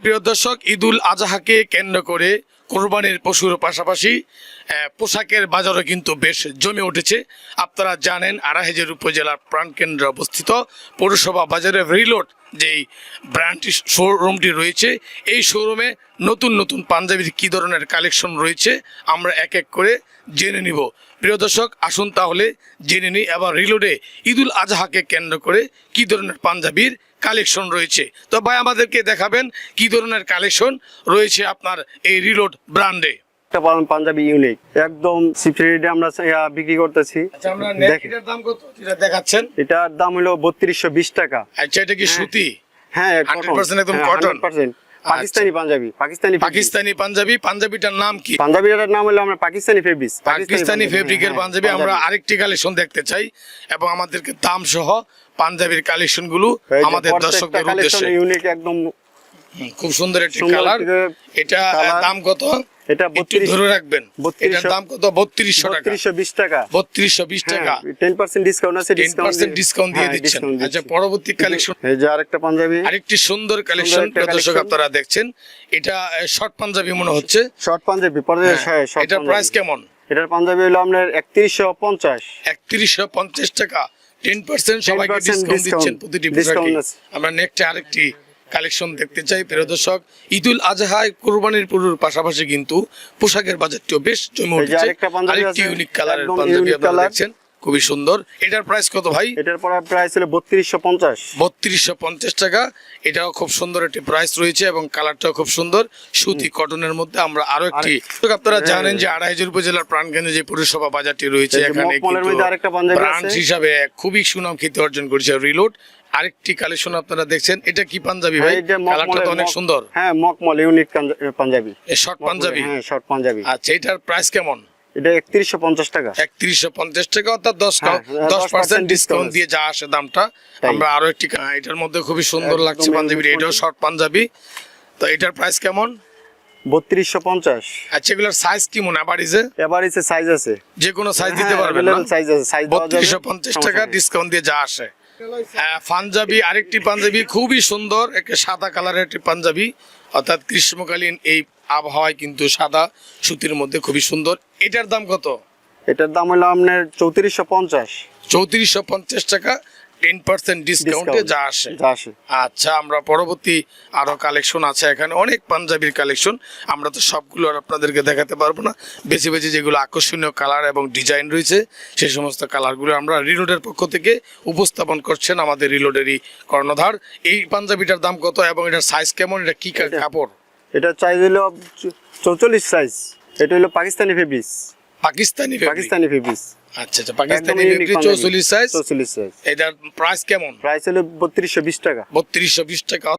প্রিয় দর্শক, ঈদুল আজহাকে কেন্দ্র করে কোরবানির পশুর পাশাপাশি পোশাকের বাজারও কিন্তু বেশ জমে উঠেছে। আপনারা জানেন, আড়াইহাজার উপজেলার প্রাণকেন্দ্রে অবস্থিত পৌরসভা বাজারের রিলোড যেই ব্র্যান্ডটি শোরুমটি রয়েছে, এই শোরুমে নতুন নতুন পাঞ্জাবির কী ধরনের কালেকশন রয়েছে, আমরা এক এক করে জেনে নিব। প্রিয় দর্শক, আসুন তাহলে জেনে নিই, এবার রিলোডে ঈদুল আজহাকে কেন্দ্র করে কী ধরনের পাঞ্জাবির কালেকশন রয়েছে। তো ভাই আমাদেরকে দেখাবেন কি ধরনের কালেকশন রয়েছে আপনার এই রিলোড ব্র্যান্ডে। একটা পাঞ্জাবি ইউনিক একদম আমরা বিক্রি করতেছি। আচ্ছা আমরা এটার দাম কত যেটা দেখাচ্ছেন? এটার দাম হলো বত্রিশশো বিশ টাকা। আচ্ছা এটা কি সুতি? হ্যাঁ 100% একদম cotton? পাকিস্তানি পাঞ্জাবি পাকিস্তানি। পাকিস্তানি পাঞ্জাবি পাঞ্জাবিটার নাম কি? পাঞ্জাবিটার নাম হলো আমরা পাকিস্তানি ফেব্রিক পাকিস্তানি ফেব্রিকের পাঞ্জাবি আমরা আরেকটি কালেকশন দেখতে চাই এবং আমাদেরকে দাম সহ পাঞ্জাবির কালেকশনগুলো আমাদের দর্শকদের উদ্দেশ্যে। ইউনিক একদম খুব সুন্দর একটি কালার এটা দাম কত? এটা ধরে রাখবেন। এটার দাম কত? বত্রিশশো টাকা। বত্রিশশো বিশ টাকা। বত্রিশশো বিশ টাকা। টেন পার্সেন্ট ডিসকাউন্ট আছে টেন পার্সেন্ট ডিসকাউন্ট দিয়ে হ্যাঁ, দিচ্ছেন। আচ্ছা পরবর্তী কালেকশন এই যে আরেকটা পাঞ্জাবি। আরেকটি সুন্দর কালেকশন দর্শক আপনারা দেখছেন। এটা শর্ট পাঞ্জাবি মনে হচ্ছে। শর্ট পাঞ্জাবি হ্যাঁ, শর্ট এটার প্রাইস কেমন? এটার পাঞ্জাবি হলো আপনার একত্রিশশো পঞ্চাশ। একত্রিশশো পঞ্চাশ টাকা। টেন পার্সেন্ট সবাইকে ডিসকাউন্ট দিচ্ছেন প্রতিটি আমরা নেক্সট আরেকটি কালেকশন দেখতে চাই প্রিয় দর্শক। ঈদুল আজহায় কোরবানির পুরুর পাশাপাশি কিন্তু পোশাকের বাজারটিও বেশ জমে উঠেছে। আরেকটা ইউনিক কালারের পাঞ্জাবি আপনারা দেখছেন। খুবই সুন্দর। এটার প্রাইস কত ভাই? এটার পরে প্রাইস হলো বত্রিশশো পঞ্চাশ। বত্রিশশো পঞ্চাশ টাকা। এটাও খুব সুন্দর একটি প্রাইস রয়েছে এবং কালারটাও খুব সুন্দর। সুতি কটনের মধ্যে আমরা আরও একটি আপনারা হ্যাঁ। জানেন যে আড়াইজোর উপজেলার প্রাণকেন্দ্রে যে পৌরসভা বাজারটি রয়েছে এখানে মকমলের মধ্যে আরেকটা পাঞ্জাবি ব্রাঞ্চ। হিসাবে খুবই সুনাম খ্যাতি অর্জন করেছে রিলোড আরেকটি কালেকশন আপনারা দেখছেন। এটা কি পাঞ্জাবি ভাই? কালারটা তো অনেক সুন্দর। হ্যাঁ মকমল ইউনিক পাঞ্জাবি। শর্ট পাঞ্জাবি? হ্যাঁ শর্ট পাঞ্জাবি। আচ্ছা এটার প্রাইস কেমন? এটা একত্রিশশো পঞ্চাশ টাকা। একত্রিশশো পঞ্চাশ টাকা অর্থাৎ দশ হ্যাঁ, দশ পার্সেন্ট ডিসকাউন্ট দিয়ে যা আসে দামটা আমরা আরও একটি এটার মধ্যে খুবই সুন্দর লাগছে পাঞ্জাবি এটাও শর্ট পাঞ্জাবি। তো এটার প্রাইস কেমন? বত্রিশশো পঞ্চাশ। আচ্ছা এগুলোর সাইজ কি মনে আবার ইসে সাইজ আছে। যে কোনো সাইজ দিতে পারবেন সাইজ আছে সাইজ বত্রিশশো পঞ্চাশ টাকা ডিসকাউন্ট দিয়ে যা আসে। পাঞ্জাবি আরেকটি পাঞ্জাবি খুবই সুন্দর একটা সাদা কালারের একটি পাঞ্জাবি অর্থাৎ গ্রীষ্মকালীন এই আবহাওয়ায় কিন্তু সাদা সুতির মধ্যে খুবই সুন্দর। এটার দাম কত? এটার দাম হলো আপনার চৌত্রিশশো পঞ্চাশ। চৌত্রিশশো পঞ্চাশ টাকা টেন পার্সেন্ট ডিসকাউন্টে যা আসে। আচ্ছা আমরা পরবর্তী আরও কালেকশন আছে এখানে অনেক পাঞ্জাবির কালেকশন আমরা তো সবগুলো আর আপনাদেরকে দেখাতে পারব না। বেছে বেছে যেগুলো আকর্ষণীয় কালার এবং ডিজাইন রয়েছে সেই সমস্ত কালারগুলো আমরা রিলোডের পক্ষ থেকে উপস্থাপন করছেন আমাদের রিলোডেরই কর্ণধার। এই পাঞ্জাবিটার দাম কত এবং এটার সাইজ কেমন? এটা কা- কাপড়? এটা চাইজ হলো চৌচল্লিশ সাইজ এটা হলো পাকিস্তানি ফেব্রিক্স পাকিস্তানি পাকিস্তানি ফেব্রিক্স আচ্ছা আচ্ছা পাকিস্তানি চৌচল্লিশ সাইজ চৌচল্লিশ সাইজ এটার প্রাইস কেমন? প্রাইস হলো বত্রিশশো বিশ টাকা। বত্রিশশো বিশ টাকা।